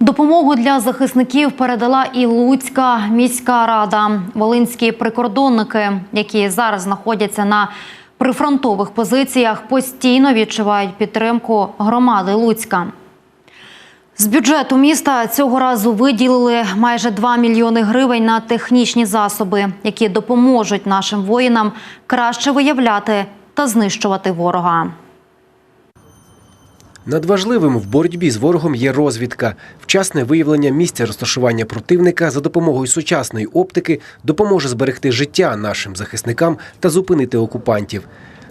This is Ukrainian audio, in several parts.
Допомогу для захисників передала і Луцька міська рада. Волинські прикордонники, які зараз знаходяться на прифронтових позиціях, постійно відчувають підтримку громади Луцька. З бюджету міста цього разу виділили майже 2 мільйони гривень на технічні засоби, які допоможуть нашим воїнам краще виявляти та знищувати ворога. Надважливим в боротьбі з ворогом є розвідка. Вчасне виявлення місця розташування противника за допомогою сучасної оптики допоможе зберегти життя нашим захисникам та зупинити окупантів.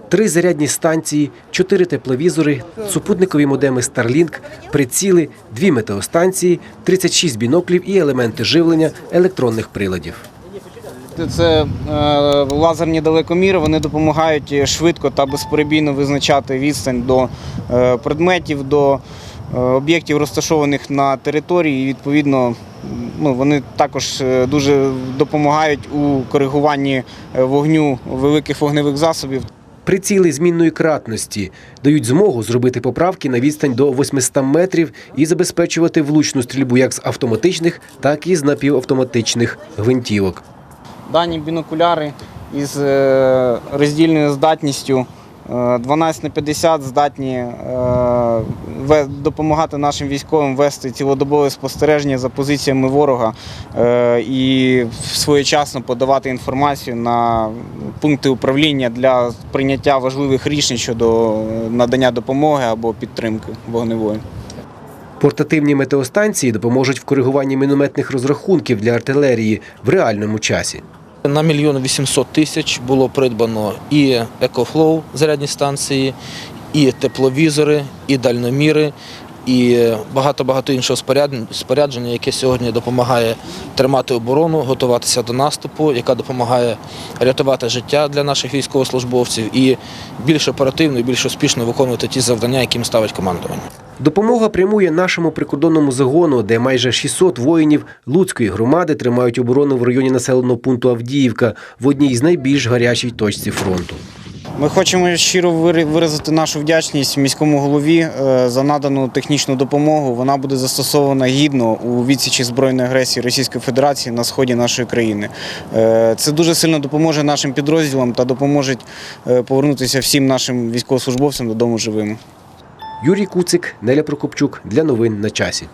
Три зарядні станції, чотири тепловізори, супутникові модеми Starlink, приціли, дві метеостанції, 36 біноклів і елементи живлення електронних приладів. Це е, лазерні далекоміри, вони допомагають швидко та безперебійно визначати відстань до е, предметів, до е, об'єктів, розташованих на території. І відповідно, ну, вони також е, дуже допомагають у коригуванні е, вогню великих вогневих засобів. Приціли змінної кратності дають змогу зробити поправки на відстань до 800 метрів і забезпечувати влучну стрільбу як з автоматичних, так і з напівавтоматичних гвинтівок. Дані бінокуляри із е, роздільною здатністю е, 12 на 50 здатні е, допомагати нашим військовим вести цілодобове спостереження за позиціями ворога е, і своєчасно подавати інформацію на пункти управління для прийняття важливих рішень щодо е, надання допомоги або підтримки вогневої. Портативні метеостанції допоможуть в коригуванні мінометних розрахунків для артилерії в реальному часі. На мільйон вісімсот тисяч було придбано і екофлоу зарядні станції, і тепловізори, і дальноміри, і багато-багато іншого спорядження, яке сьогодні допомагає тримати оборону, готуватися до наступу, яка допомагає рятувати життя для наших військовослужбовців і більш оперативно і більш успішно виконувати ті завдання, які їм ставить командування. Допомога прямує нашому прикордонному загону, де майже 600 воїнів Луцької громади тримають оборону в районі населеного пункту Авдіївка в одній з найбільш гарячій точці фронту. Ми хочемо щиро виразити нашу вдячність міському голові е, за надану технічну допомогу. Вона буде застосована гідно у відсічі збройної агресії Російської Федерації на сході нашої країни. Е, Це дуже сильно допоможе нашим підрозділам та допоможе е, повернутися всім нашим військовослужбовцям додому живими. Юрій Куцик, Неля Прокопчук для новин на часі.